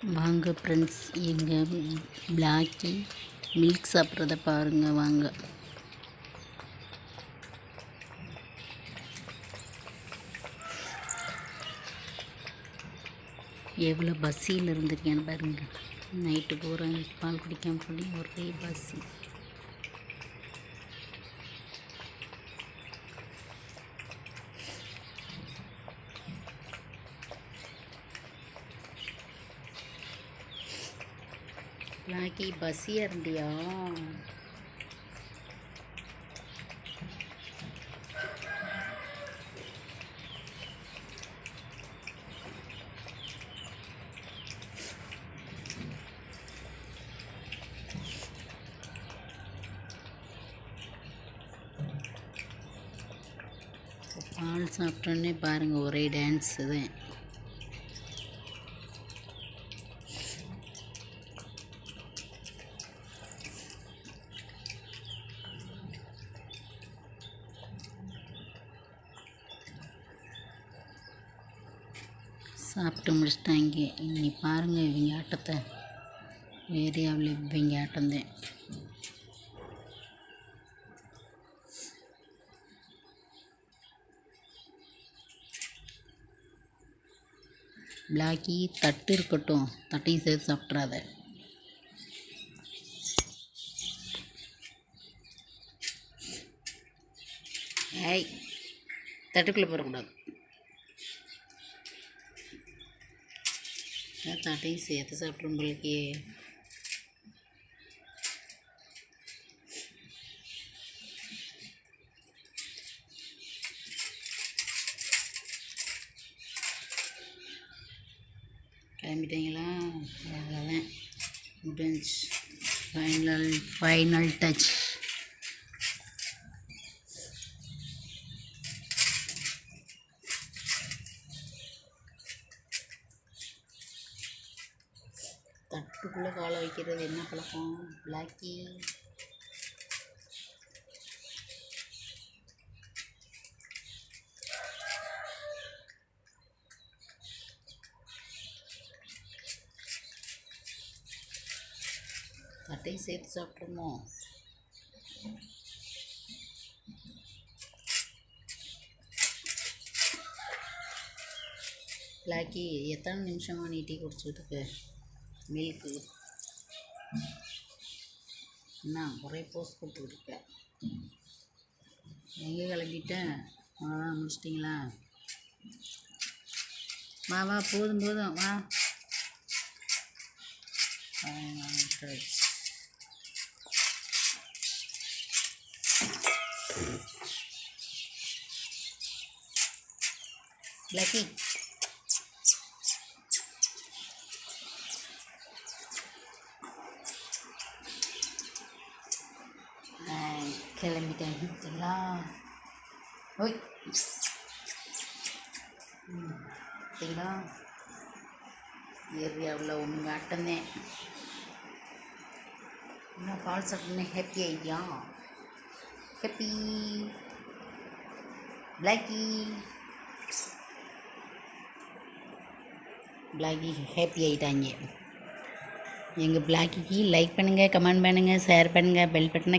வாங்க ஃப்ரெண்ட்ஸ் எங்கள் Blackie milk சாப்பிட்றத பாருங்கள் வாங்க. எவ்வளோ பஸ்ஸியில் இருந்திருக்கேன்னு பாருங்க. நைட்டு பூரா பால் குடிக்காமல் சொல்லி ஒரே பஸ்ஸி நாளைக்கு பஸ்ஸியாக இருந்தியா பால் சாப்பிட்டோன்னே பாருங்கள் ஒரே டான்ஸு தான் சாப்பிட்டு முடிச்சிட்டாங்க இனி பாருங்கள் இவங்க ஆட்டத்தை. ஏரியாவில் இவங்க ஆட்டம்தான் பிளாக்கி தட்டு இருக்கட்டும். தட்டையும் சேர்த்து சாப்பிட்றாத. ஏய் தட்டுக்குள்ளே போடக்கூடாது. அதான் தட்டையும் சேர்த்து சாப்பிட்றோம் உங்களுக்கு கிளம்பிட்டீங்களா? அவ்வளோதான் முடிஞ்சு ஃபைனல் ஃபைனல் டச் தட்டுக்குள்ளே காலை வைக்கிறது என்ன பழக்கம் பிளாக்கி தட்டையும் சேர்த்து சாப்பிட்ருமோ பிளாக்கி எத்தனை நிமிஷமாக நீ டீ குடிச்சிட்டு மில்க்கு என்ன ஒரே போஸ் கொடுத்துக்கிட்டு எங்கே கிளம்பிட்டேன்? அவ்வளோதான் முடிச்சிட்டிங்களா? வா வா போதும் போதும். வா. லக்கி கிளம்பிட்டேன் சரிங்களா ஓய் ம் ஏரியாவில் உங்கள் ஆட்டம்தான் என்ன கால் சாப்பிட்டோன்னே ஹாப்பி ஆகிட்டியா ஹாப்பி பிளாக்கி பிளாக்கி ஹாப்பி ஆகிட்டாங்க எங்கள் பிளாக்கிக்கு லைக் பண்ணுங்கள் கமெண்ட் பண்ணுங்கள் ஷேர் பண்ணுங்கள் பெல் பட்டனை